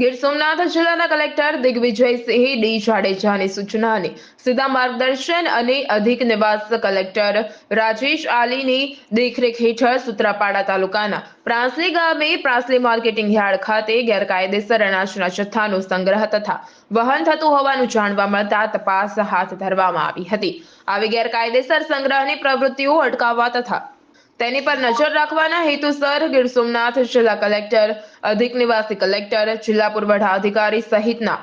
ગીર સોમનાથ જિલ્લાના collector Digvijaysinh D જાડેજાની સૂચનાને સીધા માર્ગદર્શન અને અધિક નિવાસ કલેક્ટર રાજેશ આલીની દેખરેખ હેઠળ સુત્રાપાડા તાલુકાના પ્રાંસલી ગામે પ્રાંસલી માર્કેટિંગ યાર્ડ ખાતે ગેરકાયદેસર અનાજના જથ્થાનો સંગ્રહ તથા વહન થતું હોવાનું જાણવા મળતા તપાસ હાથ ધરવામાં આવી હતી. આવી ગેરકાયદેસર સંગ્રહની પ્રવૃત્તિઓ અટકાવવા તથા તેની પર નજર રાખવાના હેતુસર ગીર સોમનાથ જિલ્લા કલેક્ટર, અધિક નિવાસી કલેક્ટર, જિલ્લા પુરવઠા અધિકારી સહિતના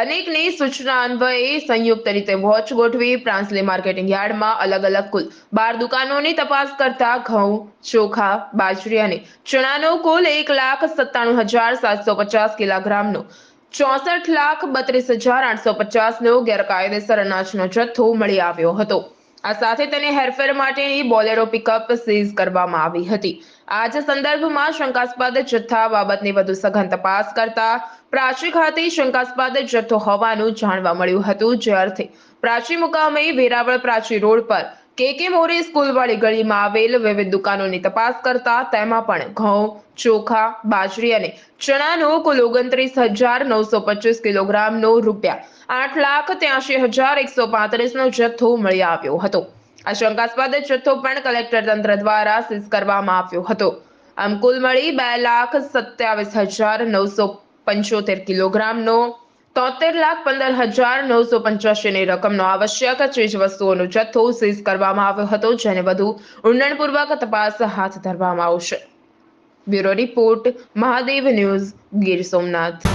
અનેકની સૂચના અન્વયે સંયુક્ત રીતે વોચ ગોઠવી પ્રાંસલી માર્કેટિંગ યાર્ડમાં અલગ અલગ કુલ બાર દુકાનોની તપાસ કરતા ઘઉં, ચોખા, બાજરી અને ચણાનો કુલ એક લાખ સત્તાણું હજાર સાતસો પચાસ કિલોગ્રામનો, ચોસઠ લાખ બત્રીસ હજાર આઠસો પચાસનો ગેરકાયદેસર અનાજનો જથ્થો મળી આવ્યો હતો. આ સાથે તેને હેરફેર માટેની બોલેરો પિકઅપ સીઝ કરવામાં આવી હતી. આ જ સંદર્ભમાં શંકાસ્પદ જથ્થા બાબતની વધુ સઘન તપાસ કરતા પ્રાચી ખાતે શંકાસ્પદ જથ્થો હોવાનું જાણવા મળ્યું હતું. જે અર્થે પ્રાચી મુકામે વેરાવળ પ્રાચી રોડ પર કે કે મોરે સ્કૂલવાળી ગળીમાં આવેલ વિવિધ દુકાનોની તપાસ કરતા તેમાં પણ ઘઉં, ચોખા, બાજરી અને ચણાનો કુલ ઓગણત્રીસ હજાર નવસો પચીસ કિલોગ્રામનો રૂપિયા આઠ લાખ ત્યાસી હજાર એકસો પાંત્રીસનો જથ્થો મળી આવ્યો હતો. આ શંકાસ્પદ જથ્થો પણ કલેક્ટર તંત્ર દ્વારા સીઝ કરવામાં આવ્યો હતો. આમ કુલ મળી બે લાખ સત્યાવીસ હજાર નવસો પંચોતેર કિલોગ્રામનો તોતેર લાખ પંદર હજાર નવસો પંચ્યાસીની રકમનો આવશ્યક ચીજ વસ્તુઓનો જથ્થો સીઝ કરવામાં આવ્યો હતો, જેને વધુ ઊંડાણપૂર્વક તપાસ હાથ ધરવામાં આવશે. Bureau report, Mahadev news, Gir Somnath.